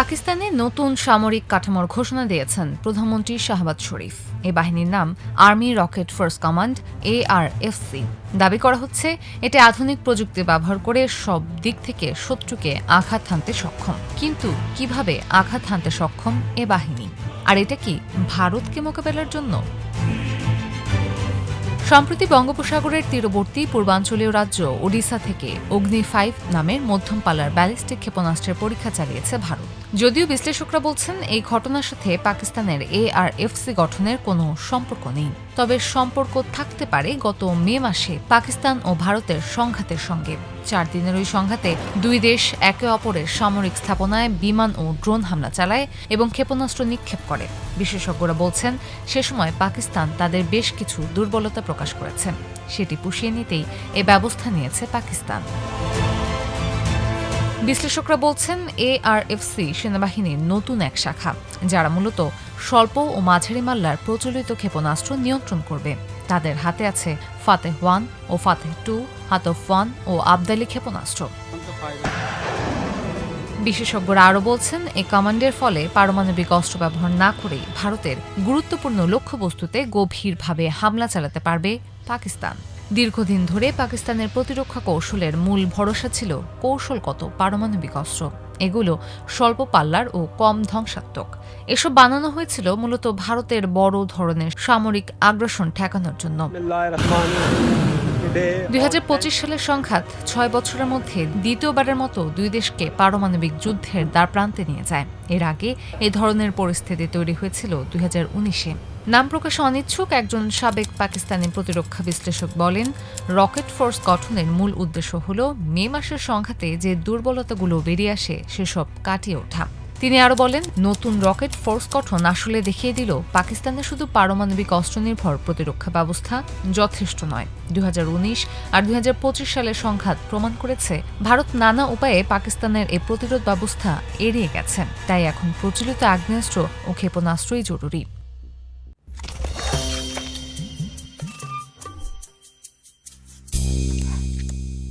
পাকিস্তানে নতুন সামরিক কাঠামোর ঘোষণা দিয়েছেন প্রধানমন্ত্রী শাহবাজ শরীফ। এই বাহিনীর নাম army rocket force command A R ARFC. দাবি করা হচ্ছে এটি আধুনিক প্রযুক্তি ব্যবহার করে সব দিক থেকে শত্রুকে আঘাত হানতে সক্ষম। কিন্তু কীভাবে আঘাত হানতে সক্ষম এ বাহিনী? আর এটা কি ভারতকে মোকাবেলার জন্য? সম্প্রতি বঙ্গোপসাগরের তীরবর্তী পূর্বাঞ্চলীয় রাজ্য ওডিশা থেকে অগ্নি ফাইভ নামের মধ্যম পাল্লার ব্যালিস্টিক ক্ষেপণাস্ত্রের পরীক্ষা চালিয়েছে ভারত। যদিও বিশ্লেষকরা বলছেন, এই ঘটনার সাথে পাকিস্তানের এ আর এআরএফসি গঠনের কোনো সম্পর্ক নেই। তবে সম্পর্ক থাকতে পারে গত মে মাসে পাকিস্তান ও ভারতের সংঘাতের সঙ্গে। চার দিনের ওই সংঘাতে দুই দেশ একে অপরের সামরিক স্থাপনায় বিমান ও ড্রোন হামলা চালায় এবং ক্ষেপণাস্ত্র নিক্ষেপ করে। বিশেষজ্ঞরা বলছেন, সে সময় পাকিস্তান তাদের বেশ কিছু দুর্বলতা প্রকাশ করেছে। সেটি পুষিয়ে নিতেই এ ব্যবস্থা নিয়েছে পাকিস্তান। বিশ্লেষকরা বলছেন এআরএফসি সেনাবাহিনীর নতুন এক শাখা, যারা মূলত স্বল্প ও মাঝারি মাল্লার প্রচলিত ক্ষেপণাস্ত্র নিয়ন্ত্রণ করবে। তাদের হাতে আছে ফাতেহ ওয়ান ও ফাতেহ টু হাতফ ওয়ান ও আবদালি ক্ষেপণাস্ত্র। বিশেষজ্ঞরা আরও বলছেন এই কমান্ডের ফলে পারমাণবিক অস্ত্র ব্যবহার না করেই ভারতের গুরুত্বপূর্ণ লক্ষ্যবস্তুতে গভীরভাবে হামলা চালাতে পারবে পাকিস্তান। দীর্ঘদিন ধরে পাকিস্তানের প্রতিরক্ষা কৌশলের মূল ভরসা ছিল কৌশলগত পারমাণবিক অস্ত্র। এগুলো স্বল্প পাল্লার ও কম ধ্বংসাত্মক। এসব বানানো হয়েছিল মূলত ভারতের বড় ধরনের সামরিক আগ্রাসন ঠেকানোর জন্য। দুই হাজার পঁচিশ সালের সংঘাত ছয় বছরের মধ্যে দ্বিতীয়বারের মতো দুই দেশকে পারমাণবিক যুদ্ধের দ্বার প্রান্তে নিয়ে যায়। এর আগে এ ধরনের পরিস্থিতি তৈরি হয়েছিল দুই হাজার উনিশে। নাম প্রকাশে অনিচ্ছুক একজন সাবেক পাকিস্তানি প্রতিরক্ষা বিশ্লেষক বলেন, রকেট ফোর্স গঠনের মূল উদ্দেশ্য হল মে মাসের সংঘাতে যে দুর্বলতাগুলো বেরিয়ে আসে সেসব কাটিয়ে ওঠা। তিনি আরও বলেন, নতুন রকেট ফোর্স গঠন আসলে দেখিয়ে দিল পাকিস্তানের শুধু পারমাণবিক অস্ত্র নির্ভর প্রতিরক্ষা ব্যবস্থা যথেষ্ট নয়। দুই আর দুই হাজার পঁচিশ সালের সংঘাত প্রমাণ করেছে, ভারত নানা উপায়ে পাকিস্তানের এ প্রতিরোধ ব্যবস্থা এড়িয়ে গেছেন তাই এখন প্রচলিত আগ্নেয়াস্ত্র ও ক্ষেপণাস্ত্রই জরুরি।